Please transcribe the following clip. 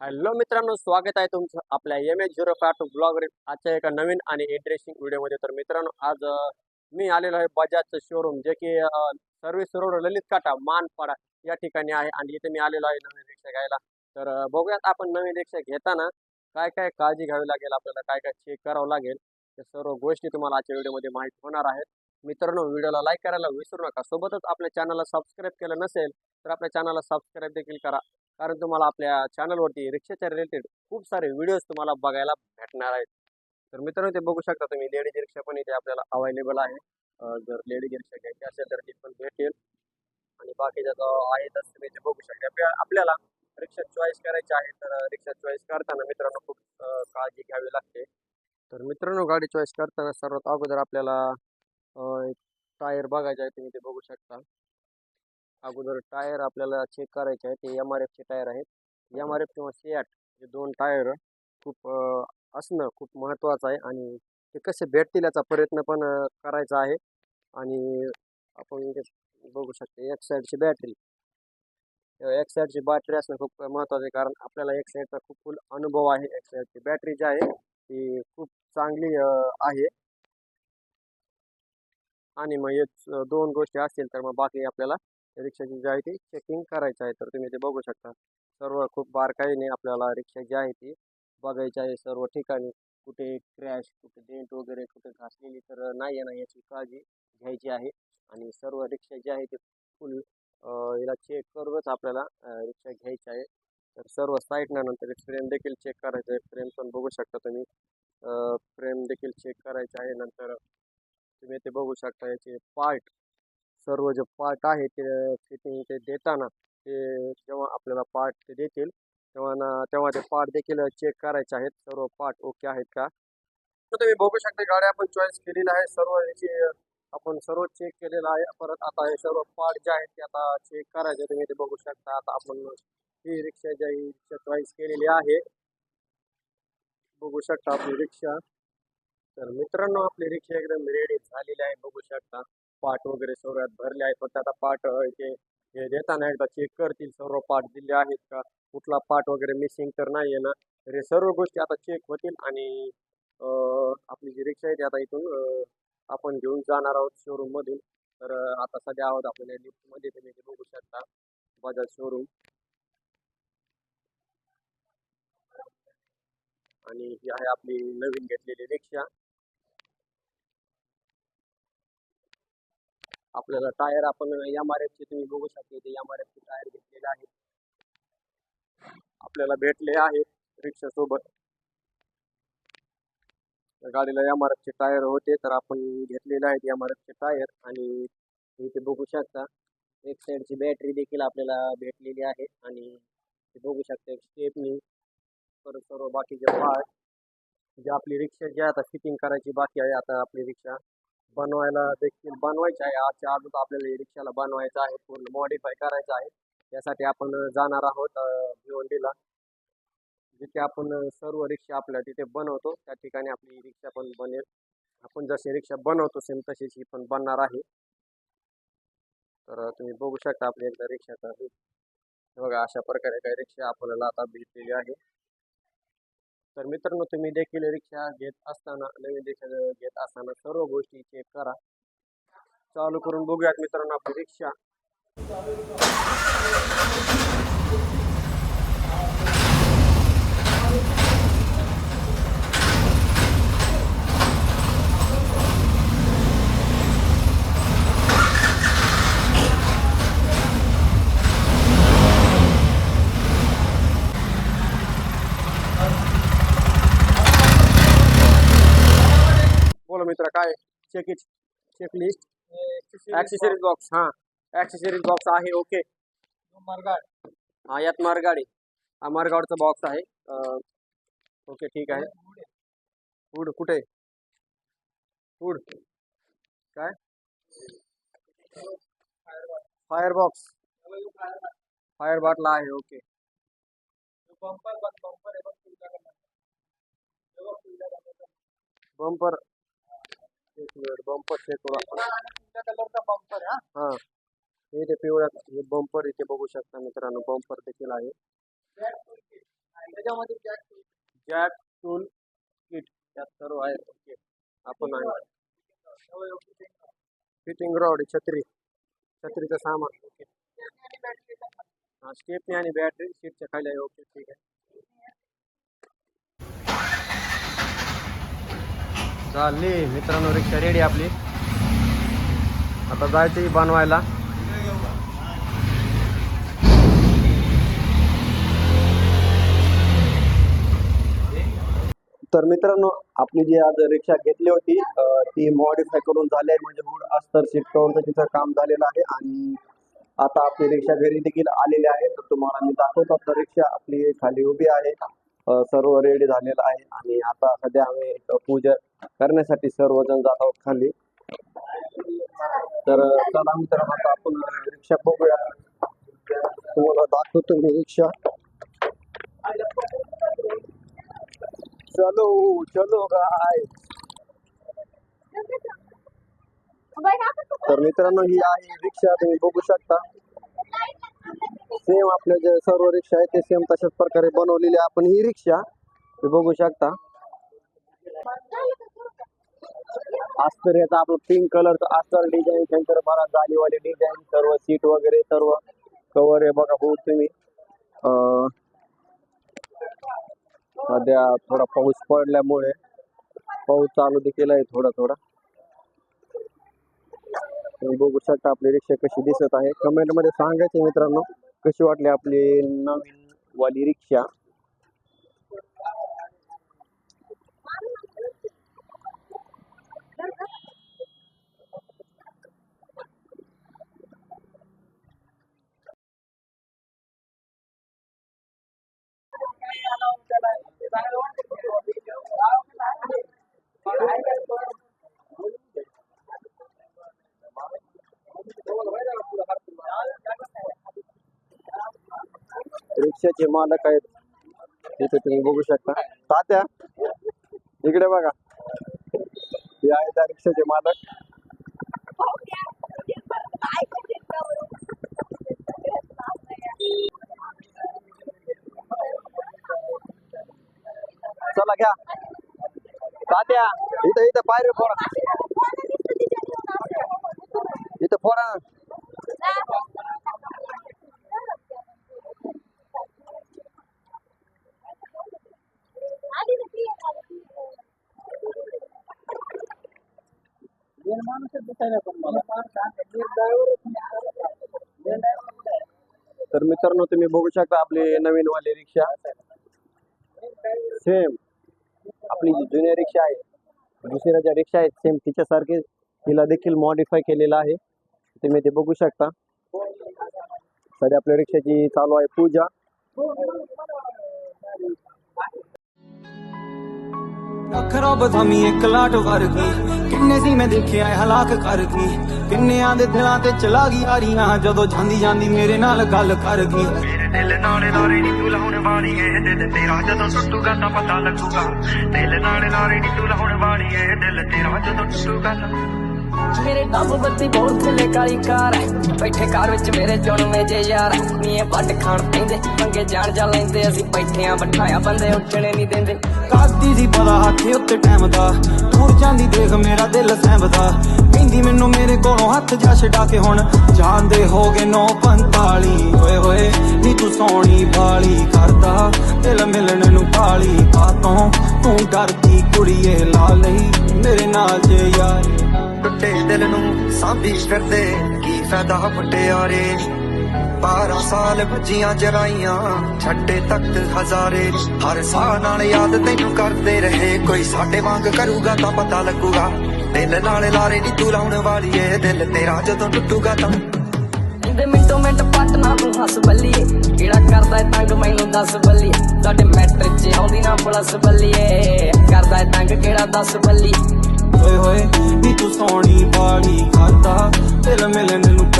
Hello मित्रांनो स्वागत आहे तुमचं आपल्या M H zero five two blog आजच्या एका नवीन आणि इंटरेस्टिंग व्हिडिओमध्ये तर मित्रांनो आज मी आलेलो आहे बजाजचं शोरूम जे की सर्व्हिस रोड ललित काटा मानपाडा या ठिकाणी आहे आणि इथे मी आलेलो आहे नवीन रिक्षा घ्यायला. तर बघूयात आपण नवीन रिक्षा घेताना काय काय काळजी घ्यावी लागेल आपल्याला काय काय चेक करावं लागेल त्या सर्व गोष्टी तुम्हाला आजच्या व्हिडिओमध्ये माहीत होणार आहेत. मित्रांनो व्हिडिओला लाईक करायला विसरू नका. सोबतच आपल्या चॅनलला सबस्क्राईब केलं नसेल तर आपल्या चॅनलला सबस्क्राईब देखील करा. कारण तुम्हाला आपल्या चॅनलवरती रिक्षाच्या रिलेटेड खूप सारे व्हिडिओज तुम्हाला बघायला भेटणार आहेत. तर मित्रांनो ते बघू शकता तुम्ही. लेडीज रिक्षा पण इथे आपल्याला अवेलेबल आहे. जर लेडीज रिक्षा घ्यायची असेल तर ती पण भेटेल. आणि बाकीच्या जो आहे तसं तुम्ही ते बघू शकता. आपल्याला रिक्षा चॉईस करायची आहे तर रिक्षा चॉईस करताना मित्रांनो खूप काळजी घ्यावी लागते. तर मित्रांनो गाडी चॉईस करताना सर्वात अगोदर आपल्याला एक टायर बघायचे आहे. तुम्ही ते बघू शकता. अगोदर टायर आपल्याला चेक करायचे आहे ते एम आर एफचे टायर आहेत. एम आर एफ किंवा सीॲट हे दोन टायर खूप असणं खूप महत्त्वाचं आहे आणि ते कसे भेटतील याचा प्रयत्न पण करायचा आहे. आणि आपण बघू शकतो एक साईडची बॅटरी एक साईडची बॅटरी असणं खूप महत्त्वाचं आहे कारण आपल्याला एक साईडचा खूप फुल अनुभव आहे. एक साईडची बॅटरी जी आहे ती खूप चांगली आहे. आणि मग हे दोन गोष्टी असतील तर मग बाकी आपल्याला रिक्षाची जी आहे ती चेकिंग करायचं आहे. तर तुम्ही ते बघू शकता. सर्व खूप बारकाईने आपल्याला रिक्षा जी आहे ती बघायची आहे. सर्व ठिकाणी कुठे क्रॅश कुठे डेंट वगैरे कुठे घासलेली तर नाही आहे ना याची काळजी घ्यायची आहे. आणि सर्व रिक्षा जी आहे ती फुल याला चेक करूनच आपल्याला रिक्षा घ्यायची आहे. तर सर्व साईडनं नंतर फ्रेम देखील चेक करायचं आहे फ्रेम पण बघू शकता तुम्ही. फ्रेम देखील चेक करायचे आहे. नंतर तुम्ही ते बघू शकता याचे पार्ट सर्व जे पार्ट आहे ते फिटिंग ते देताना ते जेव्हा आपल्याला पार्ट ते देतील तेव्हा ना तेव्हा ते पार्ट देखील चेक करायचे आहेत. सर्व पार्ट ओके आहेत का? तर तुम्ही बघू शकता गाडी आपण चॉईस केलेली आहे सर्व याची आपण सर्व चेक केलेलं आहे. परत आता हे सर्व पार्ट जे आहेत ते आता चेक करायचे तुम्ही ते बघू शकता. आता आपण ही रिक्षा ज्या आहे ही रिक्षा चॉईस केलेली आहे. बघू शकता आपली रिक्षा. तर मित्रांनो आपली रिक्षा एकदम रेडी झालेली आहे. बघू शकता. पार्ट वगैरे सर्वात भरले आहेत. फक्त आता पार्ट इथे हे देताना एकदा चेक करतील सर्व पार्ट दिले आहेत का? कुठला पार्ट वगैरे मिसिंग तर नाही आहे ना तर हे सर्व गोष्टी आता चेक होतील आणि आपली जी रिक्षा आहे ती आता इथून आपण घेऊन जाणार आहोत शोरूम मधून. तर आता सध्या आहोत आपण लिफ्टमध्ये. तुम्ही बघू शकता बजाज शोरूम आणि ही आहे आपली नवीन घेतलेली रिक्षा. आपल्याला टायर आपण एम आर एफचे तुम्ही बघू शकता ते एम आर एफचे टायर घेतलेले आहेत. आपल्याला भेटले आहेत रिक्षा सोबत. गाडीला एम आर एफचे टायर होते तर आपण घेतलेले आहेत एम आर एफचे टायर आणि इथे बघू शकता एक साईडची बॅटरी देखील आपल्याला भेटलेली आहे आणि ते बघू शकता एक स्टेपनी परत सर्व बाकीचे पार्ट जे आपली रिक्षा जी आता फिटिंग करायची बाकी आहे आता आपली रिक्षा. बनवायला देखील बनवायचे आहे. आजच्या आजच आपल्याला रिक्षाला बनवायचं आहे. पूर्ण मॉडीफाय करायचं आहे. त्यासाठी आपण जाणार आहोत भिवंडीला. जिथे आपण सर्व रिक्षा आपल्या तिथे बनवतो. त्या ठिकाणी आपली रिक्षा पण बनेल. आपण जशी रिक्षा बनवतो सेम तशीच ही पण बनणार आहे. तर तुम्ही बघू शकता आपली एकदा रिक्षाचा बघा अशा प्रकारे काही रिक्षा आपल्याला आता भेटलेली आहे. तर मित्रांनो तुम्ही देखील रिक्षा घेत असताना नवीन रिक्षा घेत असताना सर्व गोष्टी चेक करा. चालू करून बघूयात मित्रांनो आपली रिक्षा. मित्र काय? चेक चेकलिस्ट ॲक्सेसरीज बॉक्स हां. ॲक्सेसरीज बॉक्स आहे ओके हा यात मारगाडी. हा मारगाडचा बॉक्स आहे. ओके ठीक आहे. फूड कुठे? फूड काय? फायर बॉक्स फायर बाटला आहे ओके बंपर एक मिनिट बंपर चेक करू हां? हे. ते पिवळ्या हे बंपर इथे बघू शकता मित्रांनो बंपर देखील आहे. त्याच्यामध्ये. जॅक टूल किट त्यात सर्व आहे ओके. आपण फिटिंग रॉड छत्री. छत्रीचं सामान. ओके हा स्टेपनी आणि बॅटरी सीटच्या खाली आहे. ओके ठीक आहे. झाली. मित्रांनो रिक्षा रेडी आपली. आता जायचं बनवायला. तर मित्रांनो आपली जी आज रिक्षा घेतली होती ती मॉडिफाय करून झाली आहे. म्हणजे हुड अस्तर सीट करून तिचं काम झालेलं आहे. आणि आता आपली रिक्षा घरी देखील आलेली आहे. तर तुम्हाला मी दाखवतो आता रिक्षा आपली खाली उभी आहे. सर्व रेडी झालेलं आहे. आणि आता सध्या आम्ही पूजा करण्यासाठी सर्वजण जात आहोत खाली. तर चला मित्रांनो आता आपण रिक्षा बघूया. तुम्हाला दाखवतो मी रिक्षा. चलो चलो गाय तर मित्रांनो ही आहे रिक्षा तुम्ही बघू शकता. सेम आपल्या जे सर्व रिक्षा आहे ते सेम तशाच प्रकारे बनवलेली आपण ही रिक्षा बघू शकता. अस्तर याचा आपलं पिंक कलरचं अस्तर डिझाईन त्यांच्यावर बराच जालीवाली डिझाईन सर्व सीट वगैरे सर्व कवर आहे बघा बहुत तुम्ही. सध्या थोडा पाऊस पडल्यामुळे पाऊस चालू देखील आहे थोडा थोडा. बघू शकता आपली रिक्षा कशी दिसत आहे. कमेंटमध्ये सांगायचे मित्रांनो. कशी वाटली आपली नवीन वाली रिक्षा? रिक्षाचे मालक आहेत. इथे तुम्ही बघू शकता. तात्या इकडे बघा. हे आहेत त्या रिक्षाचे मालक. चला घ्या. तात्या इथं इथं पायरी फोडा इथं फोडा दोन माणसं दिसायला पण मला माणसं आहे. मी driver आहे, तुम्ही driver. मी driver कुठे आहे? तर मित्रांनो तुम्ही बघू शकता आपली नवीन वाली रिक्षा. सेम आपली जी जुन्या रिक्षा आहे दुसऱ्या ज्या रिक्षा आहेत सेम तिच्यासारखे. तिला देखील मॉडिफाय केलेलं आहे. तुम्ही ते बघू शकता. सध्या आपल्या रिक्षाची चालू आहे पूजा. ਅੱਖ ਰੱਬ ਇੱਕ ਲਾਟ ਵਰਗੀ। ਕਿੰਨੇ ਸੀ ਮੈਂ ਦੇਖਿਆ ਹਲਾਕ ਕਰ ਗਈ। ਕਿੰਨਿਆਂ ਦੇ ਦਿਲਾਂ ਤੇ ਚਲਾ ਗਈ ਆਰੀਆਂ, ਜਦੋਂ ਜਾਂਦੀ ਜਾਂਦੀ ਮੇਰੇ ਨਾਲ ਗੱਲ ਕਰ ਗਈ। ਮੇਰੇ ਦਿਲ ਨਾਲੇ ਲਾਰੇ ਨੀ ਤੂੰ ਲਾਉਣ ਵਾਲੀ ਏ ਦਿਲ ਤੇਰਾ ਜਦੋਂ ਟੁੱਟੂਗਾ ਤਾਂ ਪਤਾ ਲੱਗੂਗਾ। ਦਿਲ ਨਾਲੇ ਲਾਰੇ ਨੀ ਤੂੰ ਲਾਉਣ ਵਾਲੀ ਏ ਦਿਲ ਤੇਰਾ ਜਦੋਂ ਟੁੱਟੂਗਾ ਤਾਂ ਮੇਰੇ ਦਮ ਬੱਤੀ ਬਹੁਤ ਥੱਲੇ ਕਾਲੀ ਕਾਰ ਹੈ। ਬੈਠੇ ਕਾਰ ਵਿੱਚ ਮੇਰੇ ਚੁਣਵੇਂ ਜੇ ਯਾਰ ਨੀਏ ਵੱਡ ਖਾਣ ਪੈਂਦੇ ਮੰਗੇ ਜਾਣ ਜਾ ਲੈਂਦੇ। ਅਸੀਂ ਬੈਠੇ ਆਂ ਬੰਦੇ ਉੱਠਣੇ ਨਹੀਂ ਦਿੰਦੇ। ਕਾਦੀ ਸੀ ਪਤਾ ਹੱਥ ਉੱਤੇ ਟਾਈਮ ਦਾ। ਦੂਰ ਜਾਂਦੀ ਦੇਖ ਮੇਰਾ ਦਿਲ ਸਹਿਮਦਾ। ਕਹਿੰਦੀ ਮੈਨੂੰ ਮੇਰੇ ਕੋਲੋਂ ਹੱਥ ਜਾ ਛਡਾ ਕੇ ਹੁਣ। ਜਾਂਦੇ ਹੋ ਗਏ 945 ਓਏ ਹੋਏ, ਨੀ ਤੂੰ ਸੋਹਣੀ ਬਾਲੀ ਕਰਦਾ। ਦਿਲ ਮਿਲਣ ਨੂੰ ਕਾਲੀ ਕਾਤੋਂ ਤੂੰ ਡਰਦੀ ਕੁੜੀਏ ਲਾ ਲਈ ਮੇਰੇ ਨਾਲ ਜੇ ਟੁੱਟੇ ਦਿਲ ਨੂੰ ਸਾਂਭੀ ਫਿਰਦੇ, ਕੀ ਫਾਇਦਾ ਮੁਟਿਆਰੇ 12 ਸਾਲ ਬੱਜੀਆਂ ਜਰਾਈਆਂ, ਛੱਡੇ ਤਖਤ ਹਜ਼ਾਰੇ। ਹਰ ਸਾਹ ਨਾਲ ਯਾਦ ਤੈਨੂੰ ਕਰਦੇ ਰਹੇ, ਕੋਈ ਸਾਡੇ ਵਾਂਗ ਕਰੂਗਾ ਤਾਂ ਪਤਾ ਲੱਗੂਗਾ। ਦਿਲ ਨਾਲੇ ਲਾਰੇ ਨੀ ਤੂੰ ਲਾਉਣ ਵਾਲੀ ਏ ਦਿਲ ਤੇਰਾ ਜਦੋਂ ਟੁੱਟੂਗਾ ਤਾਂ। ਇੰਦੇ ਮਿੰਟੋ ਮਿੰਟ ਪਟਨਾ ਤੂੰ ਹੱਸ ਬੱਲੀਏ। ਕਿਹੜਾ ਕਰਦਾ ਏ ਤੰਗ ਮੈਨੂੰ ਦੱਸ ਬੱਲੀਏ। ਤੁਹਾਡੇ ਮੈਟਰ 'ਚ ਆਉਂਦੀ ਨਾ ਪਲੱਸ ਬੱਲੀਏ। ਕਰਦਾ ਏ ਤੰਗ ਕਿਹੜਾ ਦੱਸ ਬੱਲੀ ਓਏ ਹੋਏ ਨੀ ਤੂੰ ਸੋਹਣੀ ਬਾਲੀ ਕਰਦਾ ਦਿਲ ਮਿਲਣ ਨੂੰ